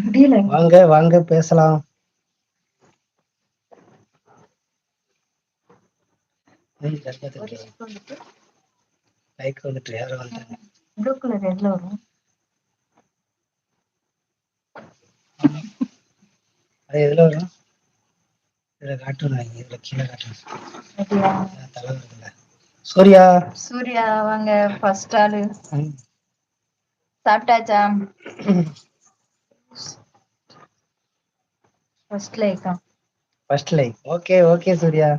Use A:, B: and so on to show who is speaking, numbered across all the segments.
A: முடியல
B: வாங்க வாங்க பேசலாம்.
A: வந்துட்டு
B: யாரும் வந்துட்டாங்க
A: ப்ளூ கலர் எதுல வரும்.
B: அது எதுல வரும்? இதுல காட்டுறாங்க இதுல கீழே காட்டுறாங்க தலை வருதுல்ல. சூர்யா.
A: சூர்யா வாங்க ஃபர்ஸ்ட் ஆளு. சாப்பிட்டாச்சா? First Lyca
B: first like okay okay Surya.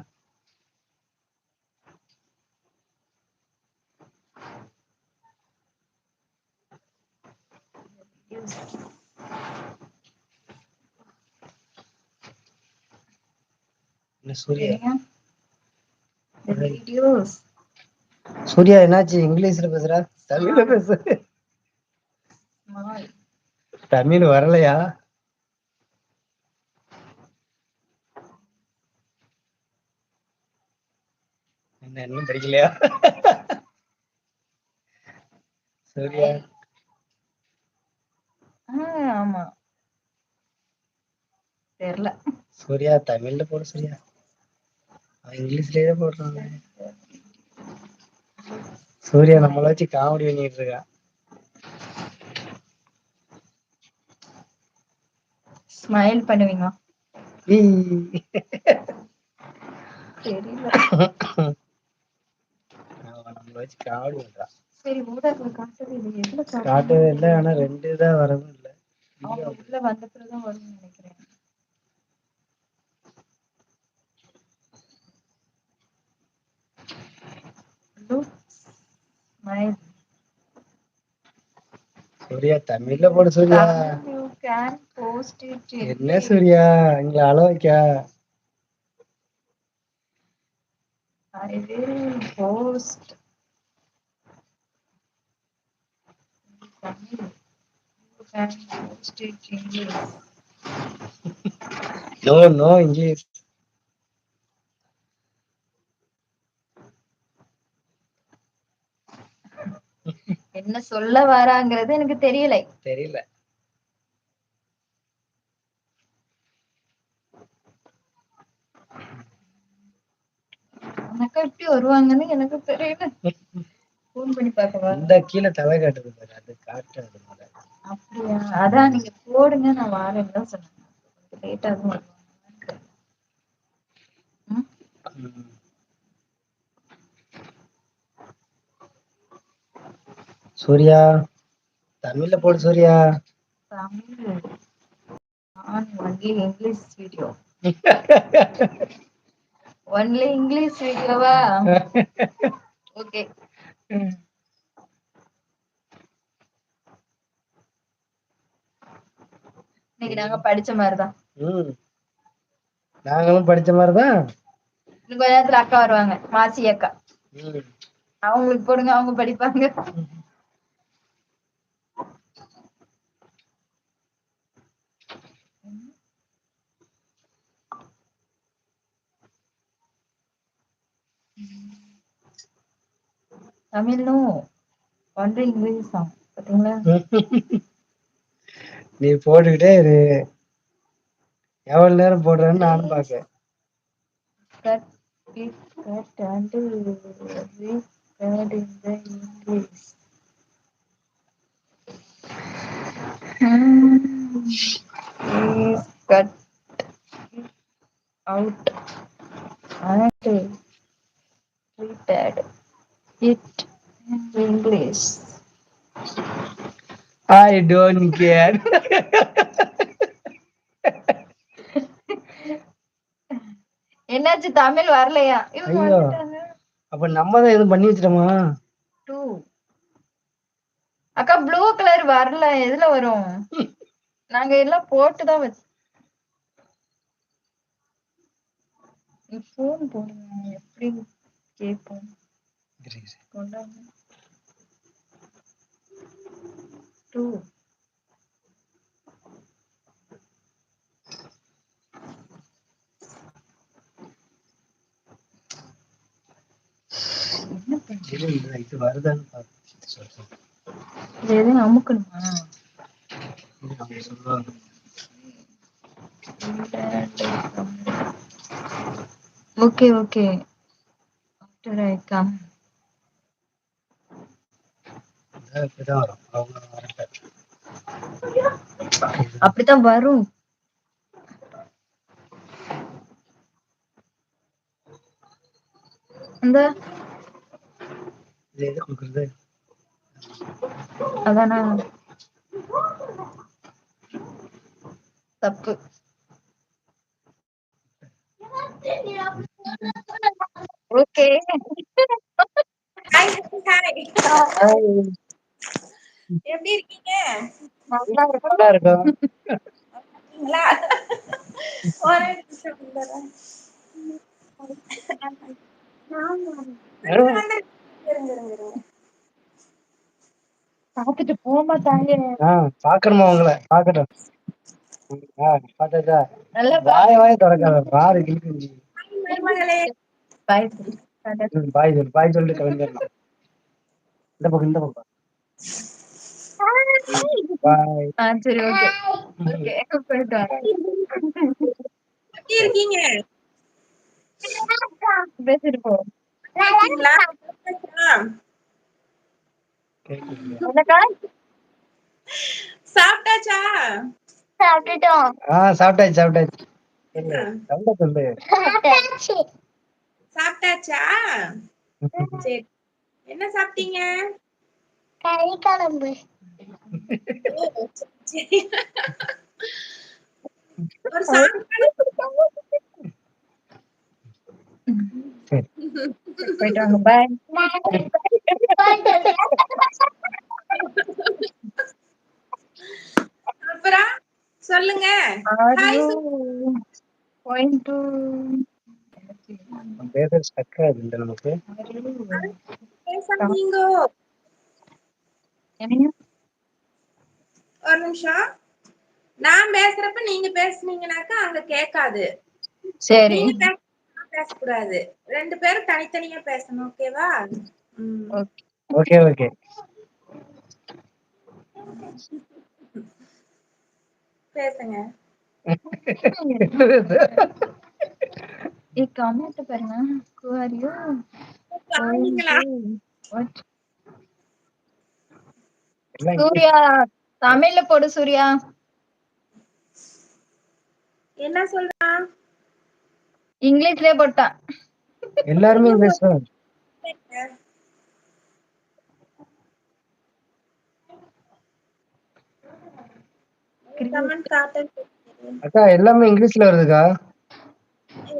B: Surya? என்னாச்சு? இங்கிலீஷ்ல பேசுறா? தமிழ்ல பேசு. தமிழ் வரலையா? என்ன இன்னும் படிக்கலையா? சூர்யா.
A: ஆமா. தெரியல
B: சூர்யா தமிழ்ல போடு சூர்யா. இங்கிலீஷ்லயே போடுறான். சூர்யா நம்மள வச்சு காமெடி பண்ணிட்டு இருக்கா?
A: ஸ்மைல் பண்ணுவீங்க
B: ஈ.
A: தெரியல
B: நம்மள வச்சு காமெடி பண்றா
A: சரி ஊடகத்துல காட்டவே இல்லை
B: காட்டவே இல்லை ஆனா ரெண்டு தான் வரவும்
A: அவங்க உள்ள வந்த பிறகுதான் வரும்னு நினைக்கிறேன்.
B: சூர்யா தமிழ்ல போடு சூர்யா. என்ன சூர்யா? எங்களை அள வைக்கா.
A: I will post. Tamil. Can post it in English. என்ன சொல்ல வராங்கிறது எனக்கு தெரியல
B: தெரியல
A: அக்கா எப்படி வருவாங்கன்னு எனக்கு தெரியல ஃபோன் பண்ணி பார்க்கவா
B: இந்த கீழே தலை காட்டுது பாரு அது காட்டுறது.
A: அப்படியா? அதான் நீங்க போடுங்க நான் வாரேன்னு தான் சொன்னேன்.
B: சூர்யா தமிழ்ல போடு Surya.
A: Tamil. Only English video only English வீடியோவா ஓகே இன்னைக்கு நாங்க படிச்ச மாதிரிதான்.
B: ம். நாங்களும் படிச்ச மாதிரிதான்?
A: இன்னும் கொஞ்ச நேரத்துல அக்கா வருவாங்க மாசி அக்கா. அவங்களுக்கு போடுங்க அவங்க படிப்பாங்க. தமிழும் ஒன்று இங்கிலீஷ் பாத்தீங்களா?
B: நீ போட்டுக்கிட்டே இரு எவ்வளவு நேரம் போடுறேன்னு நானும் பாக்கேன்
A: cut it cut and read in the English. Hmm. Please cut it out and read it in English.
B: I don't care
A: என்னாச்சு தமிழ் வரலையா?
B: அப்ப நம்ம தான் எதுவும் பண்ணி வச்சிட்டோமா?
A: டூ அக்கா ப்ளூ கலர் வரல. எதுல வரும்? நாங்க எல்லாம் போட்டு தான் வச்சு நீ ஃபோன் போடுங்க எப்படி கேட்போம்
B: இரு, இரு.
A: கொண்டாங்க டூ
B: இது வருதான்னு பார்த்து
A: இது எதுவும் அமுக்கணுமா
B: சொல்லுவாங்க
A: okay okay after I come
B: இதான் இப்படிதான் வரும். அவங்க வரட்ட
A: அப்படித்தான் வரும்.
B: இது எது கொடுக்குறது?
A: அதானா? தப்பு. ஓகே.
C: ஹாய் ஹாய் எப்படி இருக்கீங்க?
B: நல்லா இருக்கும்.
A: பாத்துட்டு போமா தாங்க
B: பாக்கணுமா உங்களை? பாக்கட்டும் பாத்தாச்சா
A: நல்லா
B: வாய வாய பாரு
A: பாய்
B: பாய் சொல்லு பாய் சொல்லிட்டு கிளம்பிடலாம். இந்த பக்கம் இந்த பக்கம். பாய்
A: ஆ சரி ஓகே ஓகே போயிட்டு வரேன்.
C: எப்படி இருக்கீங்க?
A: பேசிட்டு போ.
C: இருக்கீங்களா? சாப்பிட்டாச்சா?
A: சாப்பிட்டுட்டோம்.
B: ஆ சாப்பிட்டாச்சு சாப்பிட்டாச்சு. சொல்லு சண்டை சொல்லு.
C: சாப்பிட்டாச்சா. சரி. என்ன சாப்பிட்டீங்க?
A: கறி குழம்பு.
C: ஒரு
A: பாய்
C: அப்புறம் சொல்லுங்க
A: Are
B: பேசுறது ஸ்டக் ஆகுது இல்ல நமக்கு
C: ஒரு நிமிஷம். நான் பேசுறப்ப நீங்க பேசுனீங்கனாக்கா அங்க கேட்காது.
A: சரி.
C: பேசக்கூடாது. ரெண்டு பேரும் தனித்தனியா பேசணும் ஓகேவா.
A: ஓகே.
B: ஓகே
C: பேசுங்க.
A: பாருங்க. Who are you? தமிழ்ல போடு சூர்யா.
C: என்ன சொல்றான்
A: இங்கிலீஷ்லயே போட்டான்
B: எல்லாருமே
C: காட்ட
B: அக்கா எல்லாமே இங்கிலீஷ்ல வருதுக்கா.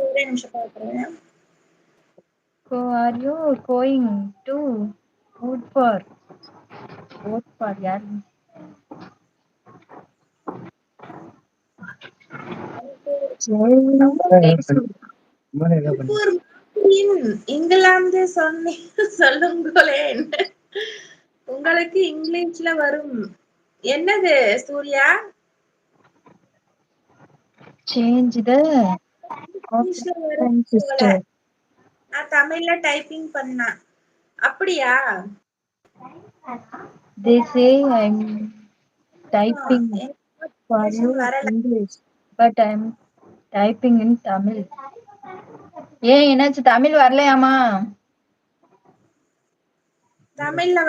C: ஒரே நிமிஷம் பாக்குறேன்
A: who are you going to vote for? Vote for யார்
B: சும்மா என்ன பண்ணு
C: ஒரு மார்டின், இங்கிலாந்து சொன்னி சொல்லுங்களேன் உங்களுக்கு இங்கிலீஷ்ல வரும். என்னது சூர்யா?
A: Option system
C: நான் தமிழ்ல டைப்பிங் பண்ணேன் அப்படியா?
A: They say i'm typing. For you english. but i'm typing in tamil. ஏன் என்னாச்சு? தமிழ் வரலையாமா
C: தமிழ்ல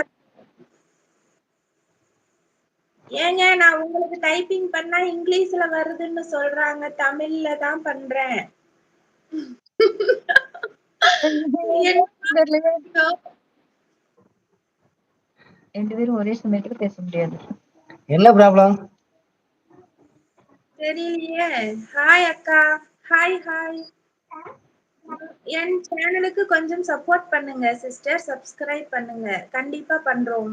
C: ஏங்க நான் உங்களுக்கு டைப்பிங் பண்ணா இங்கிலீஷ்ல வருதுன்னு சொல்றாங்க. தமிழ்ல தான் பண்றேன்.
A: ரெண்டு பேரும் ஒரே சமயத்துல பேச முடியாது.
B: என்ன ப்ராப்ளம்?
C: தெரியலையே. ஹாய் அக்கா. ஹாய் ஹாய் என் சேனலுக்கு கொஞ்சம் சப்போர்ட் பண்ணுங்க சிஸ்டர் சப்ஸ்கிரைப் பண்ணுங்க. கண்டிப்பா பண்றோம்.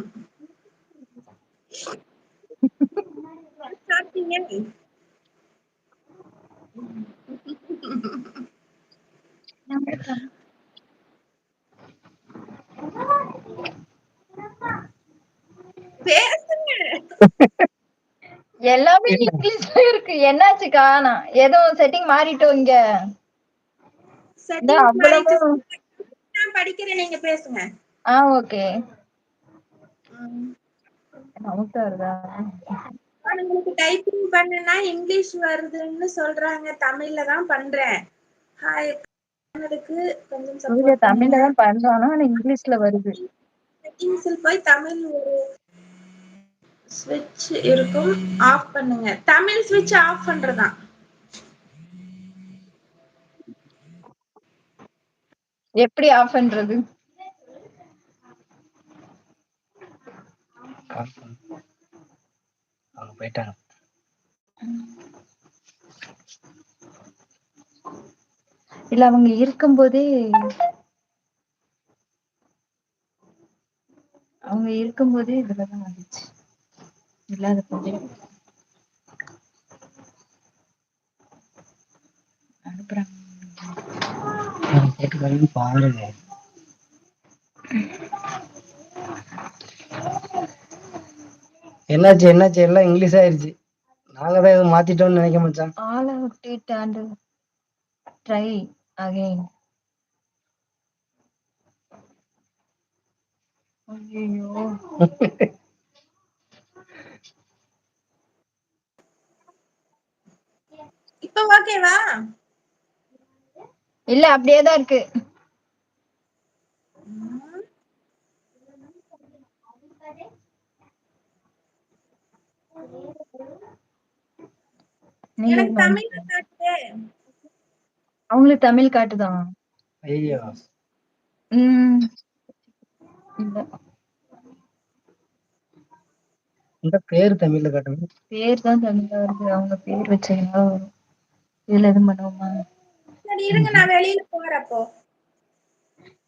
C: சாப்பிட்டீங்க? பேசுங்க.
A: எல்லாமே இங்கிலீஷ்ல இருக்கு. என்னாச்சுக்கா நான் ஏதோ செட்டிங் மாறிட்டோம் இங்க?
C: படிக்கிறேன். நீங்க பேசுங்க.
A: ஆ ஓகே.
C: உங்களுக்கு டைப்பிங் பண்ணுனா இங்கிலீஷ் வருதுன்னு சொல்றாங்க. தமிழ்ல தான் பண்றேன். ஹாய் அதுக்கு கொஞ்சம்
A: தமிழ்ல தான் பண்றோம். ஆனா இங்கிலீஷ்ல வருது.
C: போய் தமிழ் ஒரு ஸ்விட்ச் இருக்கும் ஆஃப் பண்ணுங்க. தமிழ் ஸ்விட்ச் ஆஃப் பண்றதான்
A: எப்படி ஆஃப் பண்றது?
B: அவங்க போயிட்டாங்க.
A: இல்ல அவங்க இருக்கும்போதே அவங்க இருக்கும்போதே இதுலதான் வந்துச்சு. இல்லாத போதே அனுப்புறாங்க.
B: பாருங்க என்னாச்சு என்னாச்சு? எல்லாம் இங்கிலீஷ் ஆயிருச்சு. நாங்க தான் எதுவும் மாத்திட்டோம்னு நினைக்க மச்சான்.
A: all out it and try again. ஐயோ
C: இப்ப ஓகேவா?
A: இல்ல அப்படியே தான் இருக்கு.
C: எனக்கு காட்டுதே.
A: அவங்களுக்கு தமிழ் காட்டுதான்
B: ஐயோ.
A: இல்ல.
B: இந்த பேர் தமிழ்ல காட்டுங்க.
A: பேர் தான் தமிழ்ல வருது அவங்க பேர் வச்சீங்கன்னா வரும்? இதுல எதுவும் பண்ணுவோமா?
C: சரி இருங்க நான் வெளியில போறப்போ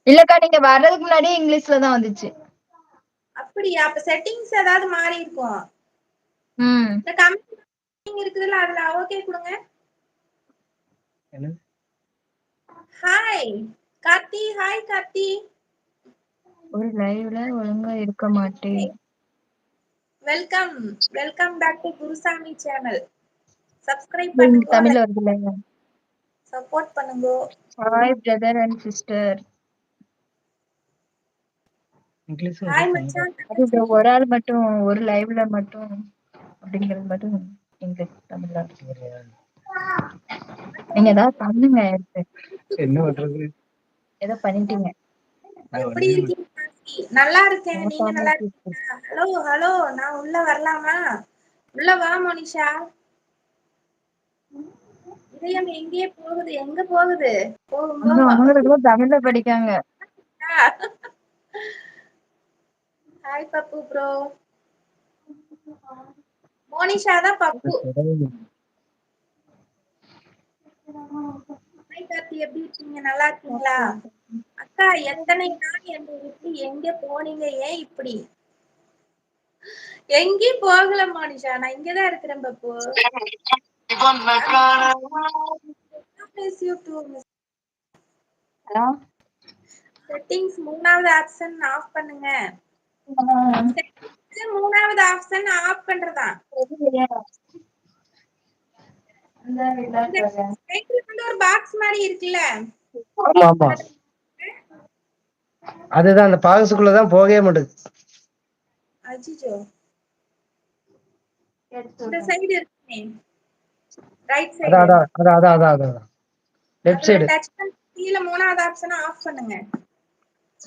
A: இல்லக்கா நீங்க வர்றதுக்கு முன்னாடியே இங்கிலீஷ்ல தான் வந்துச்சு.
C: அப்படியா? அப்ப செட்டிங்ஸ் ஏதாவது மாறி இருக்கும்.
A: ம்.
C: இந்த கம்மிங் இருக்குதுல்ல அதுல ஓகே கொடுங்க. ஹாய் கார்த்தி. ஹாய் கார்த்தி.
A: ஒரு லைவ்ல ஒழுங்கா இருக்க மாட்டேன்.
C: Welcome welcome back to Gurusamy channel subscribe பண்ணுங்க.
A: தமிழ்ல வருது இல்லையா
C: சப்போர்ட் பண்ணுங்க
A: hi brother and sister
B: English
C: hi மச்சான்.
A: அது ஒரு ஆள் மட்டும் ஒரு லைவ்ல மட்டும் அப்படிங்கிறது மட்டும் இங்கிலீஷ் தமிழ்ல இருக்கு. நீங்க ஏதாவது பண்ணுங்க.
B: என்ன பண்றது?
A: ஏதோ பண்ணிட்டீங்க.
C: எப்படி இருக்கீங்க? நல்லா இருக்கேன். நீங்க நல்லா இருக்கீங்களா? ஹலோ ஹலோ நான் உள்ள வரலாமா? உள்ள வா மோனிஷா. இதயம் எங்கேயே போகுது. எங்க போகுது? போகும்?
A: அவங்க அவங்களுக்கு தமிழ்ல படிக்காங்க.
C: ஹாய் பப்பு ப்ரோ மோனிஷா தான் பப்பு கார்த்தி எப்படி இருக்கீங்க? நல்லா இருக்கீங்களா? அக்கா எத்தனை நாள் என்னை விட்டு எங்க போனீங்க? ஏன் இப்படி? எங்கேயும் போகல மோனிஷா. நான் இங்கதான் இருக்கிறேன் பப்பு
A: ஹலோ
C: மூணாவது ஆப்ஷன் ஆஃப் பண்ணுங்க. மூணாவது ஆப்ஷன் ஆஃப் பண்றதா? ஒரு பாக்ஸ் மாதிரி இருக்குல்ல.
B: அதுதான் அந்த பாகசுக்குள்ளதான் போகவே மாட்டேங்குது
C: அஜிஜோ. இந்த சைடு இருக்குமே. ரைட் சைடு
B: அதான் அதான் அதான் அதான் அதான் லெஃப்ட் சைடு
C: டச் பண்ணி கீழ மூணாவது ஆப்ஷனை ஆஃப் பண்ணுங்க.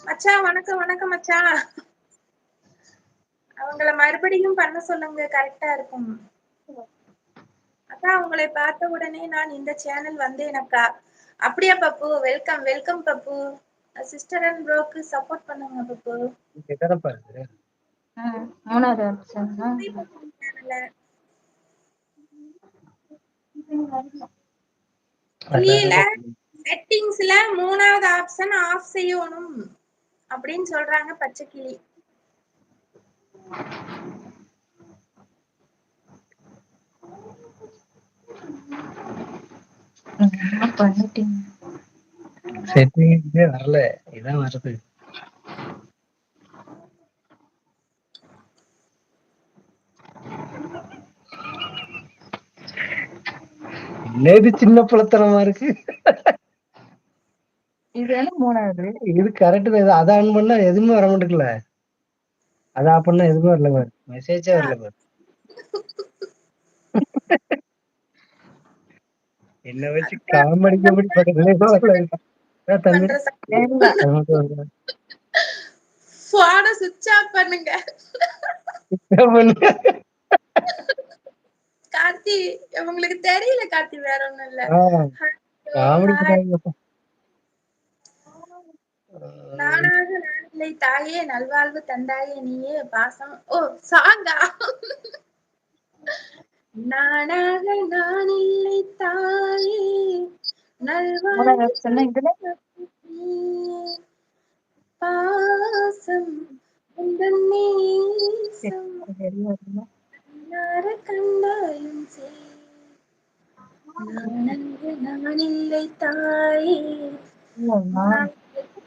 C: மச்சான் வணக்கம் வணக்கம் மச்சான் அவங்கள மறுபடியும் பண்ண சொல்லுங்க கரெக்டா இருக்கும். அக்கா உங்களை பார்த்த உடனே நான் இந்த சேனல் வந்தேன் அக்கா. அப்படியா Pappu? Welcome welcome Pappu. Sister and ப்ரோக்கு support பண்ணுங்க பப்பு.
A: மூணாவது
C: கீழே செட்டிங்ஸ்ல மூணாவது ஆப்ஷன் ஆஃப் செய்யணும் அப்படின்னு சொல்றாங்க பச்சை கிளி
A: பண்ணிட்டீங்க?
B: செட்டிங்கே வரல. இதான் வருது. என்னது சின்ன புலத்தனமா இருக்கு?
A: இது என்ன மூணாவது?
B: இது கரெக்ட் தான். அதை ஆன் பண்ணா எதுவுமே வர மாட்டேங்கல அதை ஆஃப் பண்ணா எதுவுமே வரல பாரு. மெசேஜே வரல பாரு. என்ன வச்சு காமெடி காமெடி பண்ணுறேன் தம்பி
C: பண்ற ச-
A: தெரியல
B: அது மட்டும் வரல.
C: போனை சுவிட்ச் ஆஃப் பண்ணுங்க? கார்த்தி உங்களுக்கு தெரியல கார்த்தி வேற ஒண்ணும் இல்ல. நானாக நான் இல்லை தாயே நல்வாழ்வு தந்தாயே நீயே பாசம். ஓ சாங்கா நானாக நான் இல்லை தாயே நல்வாழ்வு பாசம். உந்தன் நேசம். கண்ணார கண்டாயும் செய். நான் அங்கு நான் இல்லை தாயே.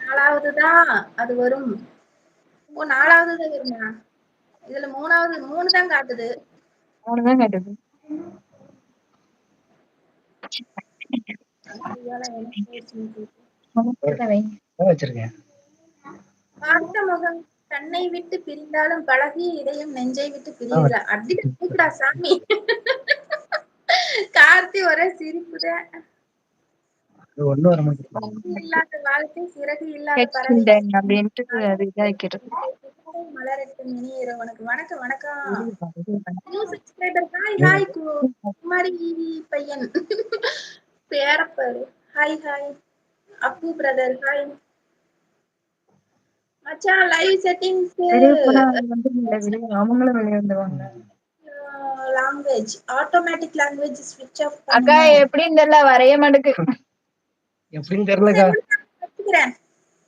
C: நாலாவதுதான் அது வரும். ஓ நாலாவது தான் வருமா? இதுல மூணாவது மூணு தான் காட்டுது.
A: மூணு தான் கேட்டது
B: வச்சிருக்கேன்.
C: பார்த்த முகம். தன்னை விட்டு பிரிந்தாலும் பழகி இதயம் நெஞ்சை விட்டு பிரியல அப்படி கூப்பிடா சாமி. கார்த்தி ஒரே
B: மாட்டேங்குது.
C: இல்லாத வாழ்க்கை சிறகு இல்லாத
A: அப்படின்ட்டு
C: மலரட்டும் இனியர உனக்கு வணக்கம் வணக்கம். New subscriber hi hi Kumari பையன். பேரப்பாரு. Hi hi Appu brother hi மச்சான் லைவ் செட்டிங்ஸ்
A: அவங்களும் வெளியே வந்துருவாங்க
C: லாங்குவேஜ் ஆட்டோமேட்டிக் லாங்குவேஜ் ஸ்விட்ச் ஆஃப்
A: அக்கா எப்படின்னு தெரியல வரைய மாட்டேக்கு.
B: எப்படின்னு தெரியலக்கா.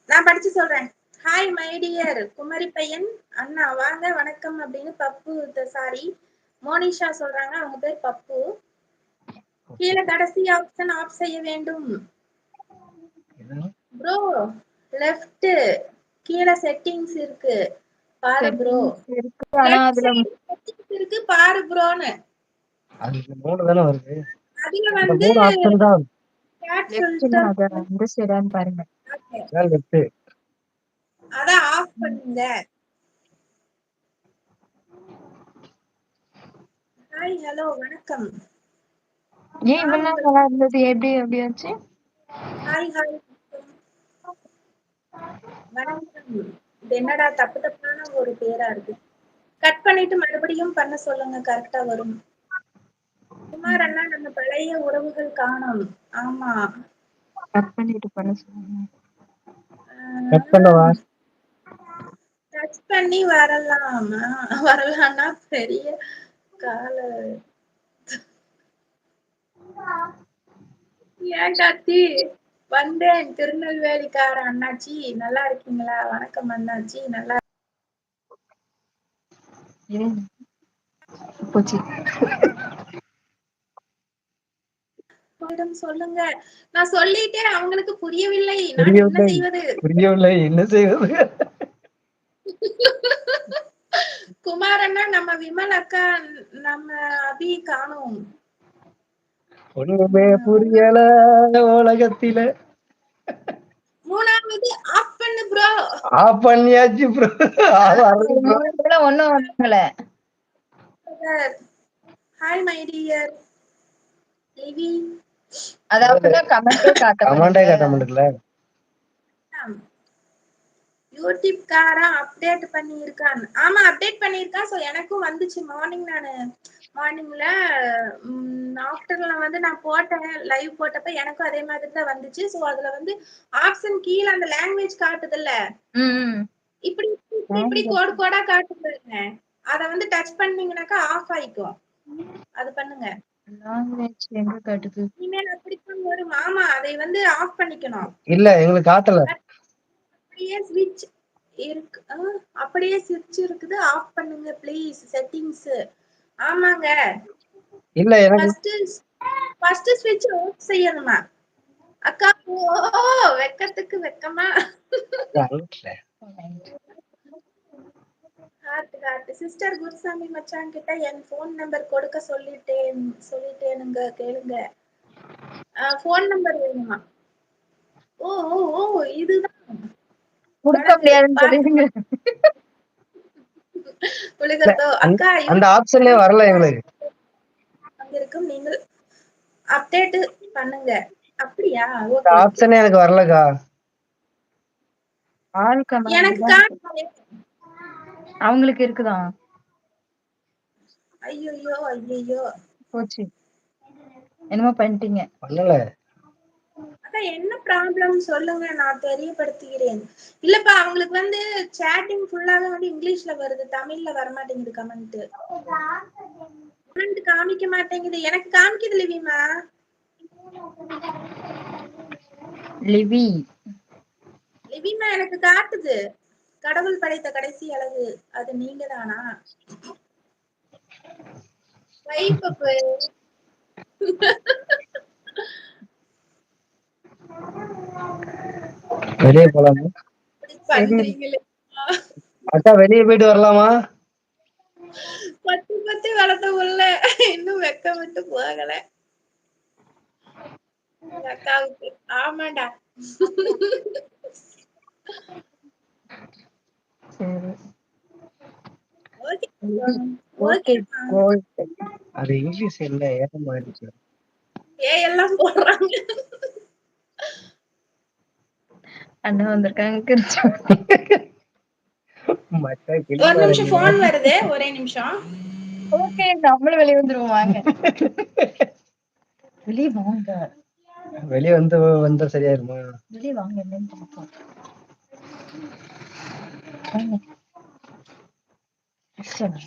C: நான் படிச்சு சொல்றேன். ஹாய் மை டியர் குமரி பையன். அண்ணா வாங்க வணக்கம் அப்படின்னு பப்பு சாரி மோனிஷா சொல்றாங்க. அவங்க பேர் பப்பு. கீழே கடைசி ஆப்ஷன் ஆஃப் செய்ய வேண்டும்? ப்ரோ லெஃப்ட் கீழே செட்டிங்ஸ் இருக்கு. பாரு ப்ரோ
A: இருக்கு
C: பாரு ப்ரோன்னு
B: அது மூணு தானே வருது?
C: அதுல வந்து
B: மூணு ஆப்ஷன் தான்.
A: அத பாருங்க.
B: லெஃப்ட்
C: அதான் ஆஃப் பண்ணுங்க. ஹாய் ஹலோ வணக்கம்.
A: ஏன் இவ்வளவு நல்லா இருந்தது? எப்படி எப்படி ஆச்சு?
C: ஹாய் இது என்னடா தப்பு தப்பான ஒரு பேரா இருக்கு? கட் பண்ணிட்டு மறுபடியும் பண்ண சொல்லுங்க கரெக்டா வரும். குமார் அண்ணா நம்ம பழைய உறவுகள் காணோம். ஆமா.
A: கட் பண்ணிட்டு பண்ண சொல்லுங்க.
B: கட் பண்ணவா?
C: டச் பண்ணி வரலாம். வரலாம்னா பெரிய கால ஏன் கார்த்தி? வந்தேன். திருநெல்வேலிக்கார அண்ணாச்சி நல்லா இருக்கீங்களா? வணக்கம் அண்ணாச்சி நல்லா
A: போச்சு.
C: சொல்லுங்க. நான் சொல்லிட்டேன் அவங்களுக்கு புரியவில்லை. நான் என்ன. செய்வது?
B: புரியவில்லை. என்ன செய்வது?
C: குமார் அண்ணா நம்ம விமல் அக்கா நம்ம அபி காணோம்.
B: ஒண்ணுமே புரியல. உலகத்தில.
C: மூணாவது ஆஃப் பண்ணு ப்ரோ
B: ஆஃப் பண்ணியாச்சு ப்ரோ
A: ஒண்ணும் வாங்கல
C: ஹாய் மை டியர் லிவி
A: அதாவது கமெண்டே காட்ட
B: கமாண்டே காட்ட
A: மாட்டேங்குது.
B: மாட்டேங்கல
C: யூடியூப் காரன் அப்டேட் பண்ணியிருக்கான். ஆமா அப்டேட் பண்ணியிருக்கான். சோ எனக்கும் வந்துச்சு. மார்னிங் நானு. மார்னிங்ல ஆஃப்டர்ல வந்து நான் போட்டேன் லைவ் போட்டப்ப எனக்கும் அதே மாதிரி தான் வந்துச்சு. சோ அதுல வந்து ஆப்ஷன் கீழே அந்த லாங்குவேஜ் காட்டுதுல்ல. இப்படி இப்படி கோடு கோடா காட்டுதுங்க அத வந்து டச் பண்ணீங்கன்னாக்கா ஆஃப் ஆயிக்கும். அது பண்ணுங்க.
A: Language எங்க காட்டுது?
C: இனிமேல் அப்படித்தான் வரும் ஆமா அதை வந்து ஆஃப் பண்ணிக்கணும்.
B: இல்ல எங்களுக்கு காட்டல.
C: அப்படியே ஸ்விட்ச் இருக்கு. ஆ, அப்படியே ஸ்விட்ச் இருக்குது. ஆஃப் பண்ணுங்க ப்ளீஸ் செட்டிங்ஸ் ஆமாங்க.
B: இல்ல எனக்கு
C: ஃபர்ஸ்ட் ஸ்விட்ச் ஆஃப் செய்யணுமா? அக்கா ஓ வெக்கத்துக்கு வெக்கமா? ஹார்ட் ஹார்ட் சிஸ்டர் குருசாமி மச்சான் கிட்ட என் ஃபோன் நம்பர் கொடுக்க சொல்லிட்டேன் சொல்லிட்டேனுங்க கேளுங்க. ஃபோன் நம்பர் வேணுமா? ஓ ஓ ஓ இதுதான்.
A: கொடுக்க முடியாதுன்னு சொல்லிடுங்க.
C: அக்கா
B: அந்த ஆப்ஷனே வரல எங்களுக்கு
C: வந்திருக்கும். நீங்கள் அப்டேட் பண்ணுங்க. அப்படியா?
B: அந்த ஆப்ஷனே எனக்கு வரலக்கா.
C: எனக்கு
A: அவங்களுக்கு இருக்குதான்
C: ஐயோ ஐயோ
A: போச்சு. என்னமோ பண்ணிட்டீங்க.
B: பண்ணல.
C: அக்கா என்ன ப்ராப்ளம் சொல்லுங்க நான் தெரியப்படுத்துகிறேன் இல்லப்பா அவங்களுக்கு வந்து சேட்டிங் ஃபுல்லாவே வந்து இங்கிலீஷ்ல வருது தமிழ்ல வர மாட்டேங்குது கமெண்ட் கமெண்ட் காமிக்க மாட்டேங்குது. எனக்கு காமிக்குது லிவிமா
A: லிவி.
C: லிவிமா எனக்கு காட்டுது. கடவுள் படைத்த கடைசி அழகு அது நீங்க தானா வைப்பப்பு
B: வெளியே போலாமா? அக்கா வெளியே போயிட்டு வரலாமா?
C: பத்தி பத்தி வளர்த்த உள்ள. இன்னும் வெக்க விட்டு போகல. அக்காவுக்கு. ஆமாடா
B: அது இங்கிலீஷ் இல்ல மாறிடுச்சு
C: ஏ எல்லாம் போடுறாங்க.
A: அண்ணா வந்திருக்காங்க
C: ஒரு நிமிஷம் போன் வருது ஒரே நிமிஷம்.
A: ஓகே நம்மளும் வெளியே வந்துருவோம் வாங்க. வெளியே வாங்க.
B: வெளியே வந்து வந்தா சரியாயிருமா?
A: வெளியே வாங்க என்னன்னு பார்ப்போம் வாங்க. சரி.